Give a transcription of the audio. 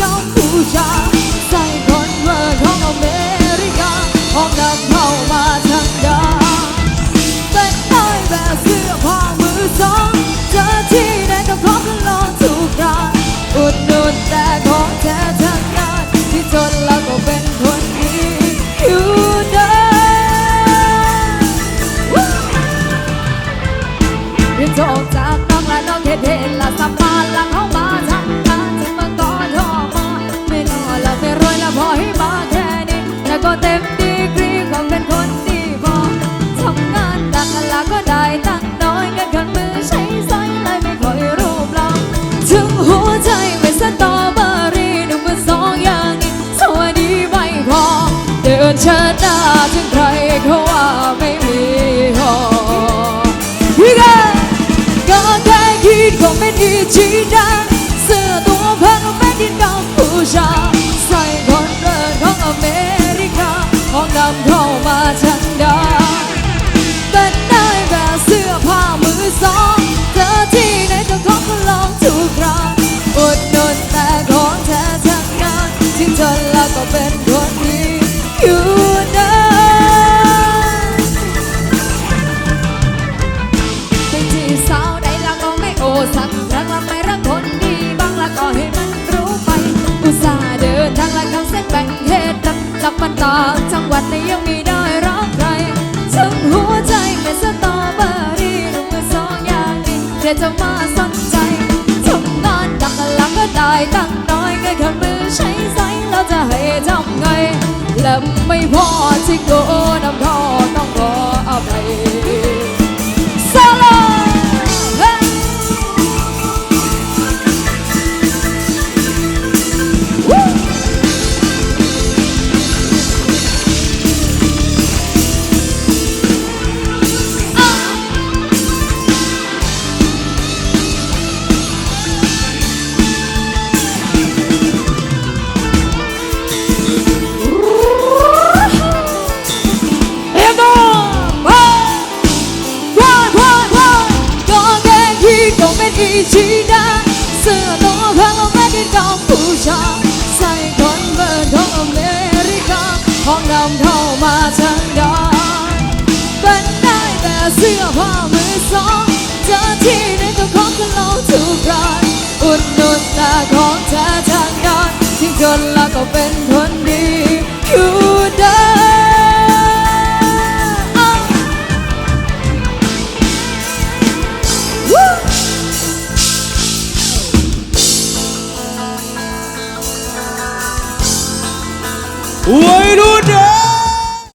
กัมพูชาใส่คอนเวิร์ของอเมริกาหอมนำเข้ามาทางดาเป็นได้แบบเสื้อผ้ามือสองเจอที่ไหนก็ขอกันลองทุกร้านอุดหนุนแต่ของแท้ทั้งนั้นที่จนแล้วก็เป็นคนดีอยู่เด้อเรียนจบจากน้องและน้องเทเทละสบานหลังเขามา ดินเชิดหน้าถึงใครเขาว่าไม่มีหอพี่กก็แค่คิดก็ไม่ดีจีดังเสื้อตัวแพงก็ไม่ดีกัมพูชาใส่คนเวิร์ตของอเมริกาของนำเข้ามาทันดาเป็นได้แบบเสื้อผ้ามือสองเจอที่ไหนก็ขอก็ลองทุกร้านอุดนนแต่ของแท้ทั้งนั้นที่ทนแล้วก็เป็นคนดีอยู่ สักรั้งละไม่รักคนดีบางละก็ให้มันรู้ไป อุตส่าห์เดินทางละเขาเส้นแบ่งเขตจากจากมันต่างจังหวัดแต่ยังม่ได้รักใครถึงหัวใจเป็นสตอเบอรี่หนุ่มมือสองอย่างนี้เดี๋ยวจะมาสนใจทำงานดักละก็ได้ตั้งน้อยก็แค่มือใช้ไซแล้วจะให้ทำไงและไม่พอ องอเมริกาของนำเข้ามาทางดานเป็นได้แต่เสื้อผ้ามือสองเจอที่ไหนก็ขอกันลองทุกรานอุดหนุนต่ของแท้ทางนั้นที่จนแล้วก็เป็น Whoa!